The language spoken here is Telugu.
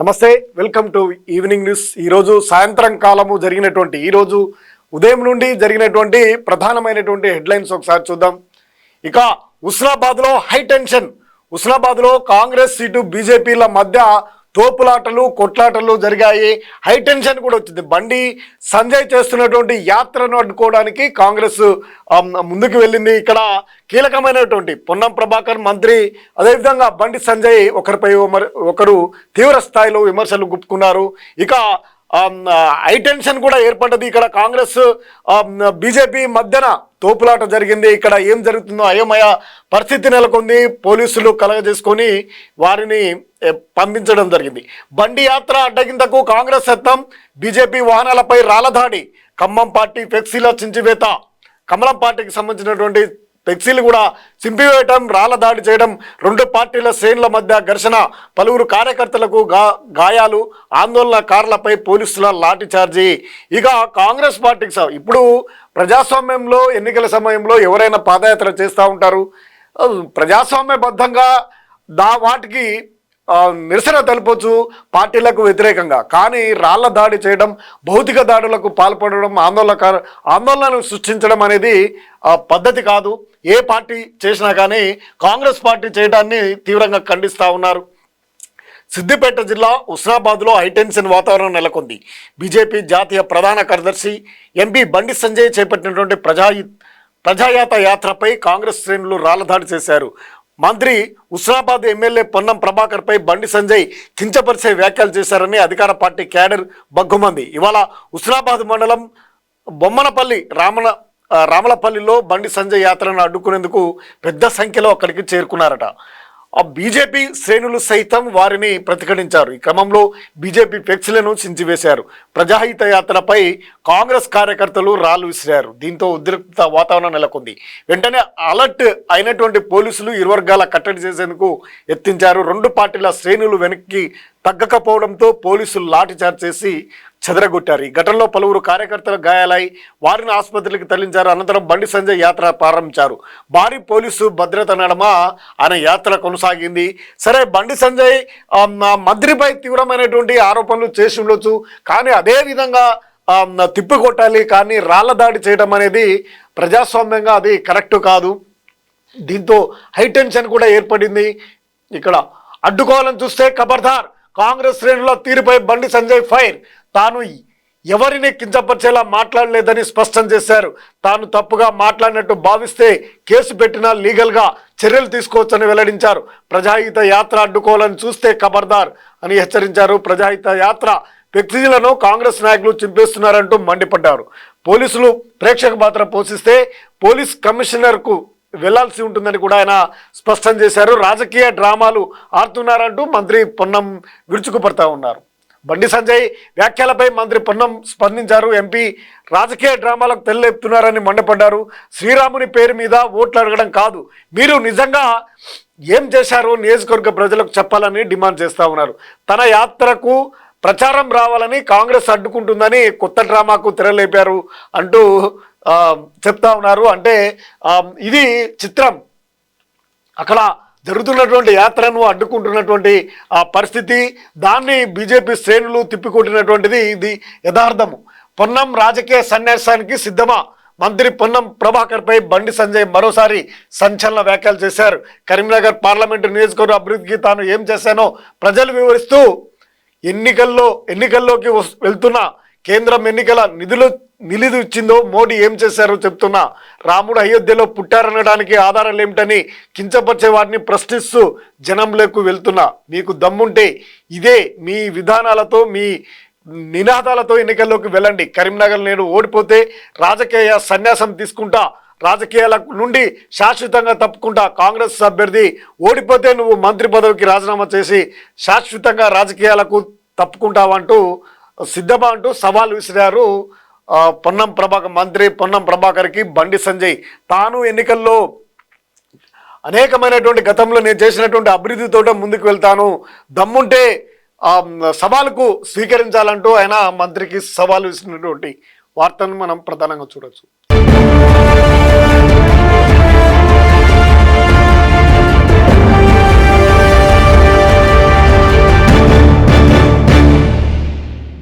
నమస్తే వెల్కమ్ టు ఈవినింగ్ న్యూస్. ఈరోజు సాయంత్రం కాలము జరిగినటువంటి ఈరోజు ఉదయం నుండి జరిగినటువంటి ప్రధానమైనటువంటి హెడ్లైన్స్ ఒకసారి చూద్దాం. ఇక ఉస్నాబాద్లో హై టెన్షన్. ఉస్నాబాద్లో కాంగ్రెస్ సీటు బీజేపీల మధ్య తోపులాటలు కొట్లాటలు జరిగాయి. హై టెన్షన్ కూడా వచ్చింది. బండి సంజయ్ చేస్తున్నటువంటి యాత్రను అడ్డుకోవడానికి కాంగ్రెస్ ముందుకు వెళ్ళింది. ఇక్కడ కీలకమైనటువంటి పొన్నం ప్రభాకర్ మంత్రి అదేవిధంగా బండి సంజయ్ ఒకరిపై ఒకరు- ఒకరు తీవ్ర స్థాయిలో విమర్శలు గుప్పుకున్నారు ఇక హై టెన్షన్ కూడా ఏర్పడ్డది. ఇక్కడ కాంగ్రెస్ బీజేపీ మధ్యన తోపులాట జరిగింది. ఇక్కడ ఏం జరుగుతుందో అయోమయ పరిస్థితి నెలకొంది. పోలీసులు కలగజేసుకొని వారిని పంపించడం జరిగింది. బండి యాత్ర అడ్డగిందకు కాంగ్రెస్ సత్తం బీజేపీ వాహనాలపై రాలదాడి ఖమ్మం పార్టీ ఫ్లెక్సీల చించివేత. కమలం పార్టీకి సంబంధించినటువంటి ఫ్లెక్సీలు కూడా చింపివేయటం రాళ్ళ దాడి చేయడం రెండు పార్టీల శ్రేణుల మధ్య ఘర్షణ పలువురు కార్యకర్తలకు గా గాయాలు ఆందోళనకారులపై పోలీసుల లాఠీచార్జీ ఇక కాంగ్రెస్ పార్టీకి స- ఇప్పుడు ప్రజాస్వామ్యంలో ఎన్నికల సమయంలో ఎవరైనా పాదయాత్ర చేస్తూ ఉంటారు. ప్రజాస్వామ్యబద్ధంగా దా వాటికి నిరసన తెలపొచ్చు పార్టీలకు వ్యతిరేకంగా. కానీ రాళ్ళ దాడి చేయడం భౌతిక దాడులకు పాల్పడడం ఆందోళన ఆందోళనను సృష్టించడం అనేది పద్ధతి కాదు. ఏ పార్టీ చేసినా కానీ కాంగ్రెస్ పార్టీ చేయడాన్ని తీవ్రంగా ఖండిస్తూ ఉన్నారు. సిద్దిపేట జిల్లా ఉస్నాబాద్లో హైటెన్షన్ వాతావరణం నెలకొంది. బీజేపీ జాతీయ ప్రధాన కార్యదర్శి ఎంపీ బండి సంజయ్ చేపట్టినటువంటి ప్రజా ప్రజాయాత యాత్రపై కాంగ్రెస్ శ్రేణులు రాళ్ళదాడి చేశారు. మంత్రి హుస్నాబాద్ ఎమ్మెల్యే పొన్నం ప్రభాకర్పై బండి సంజయ్ కించపరిచే వ్యాఖ్యలు చేశారని అధికార పార్టీ క్యాడర్ బగ్గుమంది. ఇవాళ హుస్నాబాద్ మండలం బొమ్మనపల్లి రామన రామలపల్లిలో బండి సంజయ్ యాత్రను అడ్డుకునేందుకు పెద్ద సంఖ్యలో అక్కడికి చేరుకున్నారట. ఆ బీజేపీ శ్రేణులు సైతం వారిని ప్రతిఘటించారు. ఈ క్రమంలో బీజేపీ ఫ్లెక్సీలను చించివేశారు. ప్రజాహిత యాత్రపై కాంగ్రెస్ కార్యకర్తలు రాళ్ళు విసిరారు. దీంతో ఉద్రిక్త వాతావరణం నెలకొంది. వెంటనే అలర్ట్ అయినటువంటి పోలీసులు ఇరు వర్గాల కట్టడి చేసేందుకు ఎత్తించారు రెండు పార్టీల శ్రేణులు వెనక్కి తగ్గకపోవడంతో పోలీసులు లాఠీచార్జ్ చేసి చెదరగొట్టారు. ఈ ఘటనలో పలువురు కార్యకర్తలు గాయాలై వారిని ఆసుపత్రికి తరలించారు. అనంతరం బండి సంజయ్ యాత్ర ప్రారంభించారు. భారీ పోలీసు భద్రత నడమ ఆయన యాత్ర కొనసాగింది. సరే బండి సంజయ్ మంత్రిపై తీవ్రమైనటువంటి ఆరోపణలు చేసి ఉండొచ్చు. కానీ అదే విధంగా తిప్పి కొట్టాలి కానీ రాళ్ళ దాడి చేయడం అనేది ప్రజాస్వామ్యంగా అది కరెక్ట్ కాదు. దీంతో హైటెన్షన్ కూడా ఏర్పడింది. ఇక్కడ అడ్డుకోవాలని చూస్తే ఖబర్దార్ కాంగ్రెస్ శ్రేణుల తీరుపై బండి సంజయ్ ఫైర్. తాను ఎవరిని కించపరిచేలా మాట్లాడలేదని స్పష్టం చేశారు. తాను తప్పుగా మాట్లాడినట్టు భావిస్తే కేసు పెట్టినా లీగల్గా చర్యలు తీసుకోవచ్చని వెల్లడించారు. ప్రజాహిత యాత్ర అడ్డుకోవాలని చూస్తే ఖబర్దార్ అని హెచ్చరించారు. ప్రజాహిత యాత్ర వ్యక్తులను కాంగ్రెస్ నాయకులు చింపేస్తున్నారంటూ మండిపడ్డారు. పోలీసులు ప్రేక్షక పాత్ర పోషిస్తే పోలీస్ కమిషనర్కు వెళ్ళాల్సి ఉంటుందని కూడా ఆయన స్పష్టం చేశారు. రాజకీయ డ్రామాలు ఆడుతున్నారంటూ మంత్రి పొన్నం విరుచుకుపడతా ఉన్నారు. బండి సంజయ్ వ్యాఖ్యలపై మంత్రి పొన్నం స్పందించారు. ఎంపీ రాజకీయ డ్రామాలకు తెల్లెప్పుతున్నారని మండపడ్డారు. శ్రీరాముని పేరు మీద ఓట్లు అడగడం కాదు. మీరు నిజంగా ఏం చేశారో నియోజకవర్గ ప్రజలకు చెప్పాలని డిమాండ్ చేస్తూ ఉన్నారు. తన యాత్రకు ప్రచారం రావాలని కాంగ్రెస్ అడ్డుకుంటుందని కొత్త డ్రామాకు తెరలేపారు అంటూ చెప్తా ఉన్నారు. అంటే ఇది చిత్రం. అక్కడ జరుగుతున్నటువంటి యాత్రను అడ్డుకుంటున్నటువంటి ఆ పరిస్థితి దాన్ని బీజేపీ శ్రేణులు తిప్పికొట్టినటువంటిది ఇది యథార్థము. పొన్నం రాజకీయ సన్యాసానికి సిద్ధమా? మంత్రి పొన్నం ప్రభాకర్పై బండి సంజయ్ మరోసారి సంచలన వ్యాఖ్యలు చేశారు. కరీంనగర్ పార్లమెంటు నియోజకవర్గ అభివృద్ధికి తాను ఏం చేశానో ప్రజలు వివరిస్తూ ఎన్నికల్లో ఎన్నికల్లోకి వస్- వెళ్తున్న కేంద్రం ఎన్నికల నిధులు నిధులు ఇచ్చిందో మోడీ ఏం చేశారో చెప్తున్నా. రాముడు అయోధ్యలో పుట్టారనడానికి ఆధారాలు ఏమిటని కించపరిచే వాటిని ప్రశ్నిస్తూ జనంలోకి వెళ్తున్నా. మీకు దమ్ముంటే ఇదే మీ విధానాలతో మీ నినాదాలతో ఎన్నికల్లోకి వెళ్ళండి. కరీంనగర్ నేను ఓడిపోతే రాజకీయ సన్యాసం తీసుకుంటా. రాజకీయాల నుండి శాశ్వతంగా తప్పుకుంటా. కాంగ్రెస్ అభ్యర్థి ఓడిపోతే నువ్వు మంత్రి పదవికి రాజీనామా చేసి శాశ్వతంగా రాజకీయాలకు తప్పుకుంటావంటూ సిద్ధమా అంటూ సవాల్ విసిరారు. పొన్నం ప్రభాకర్ మంత్రి పొన్నం ప్రభాకర్కి బండి సంజయ్. తాను ఎన్నికల్లో అనేకమైనటువంటి గతంలో నేను చేసినటువంటి అభివృద్ధితో ముందుకు వెళ్తాను. దమ్ముంటే సవాలుకు స్వీకరించాలంటూ ఆయన మంత్రికి సవాలు ఇచ్చినటువంటి వార్తను మనం ప్రధానంగా చూడొచ్చు.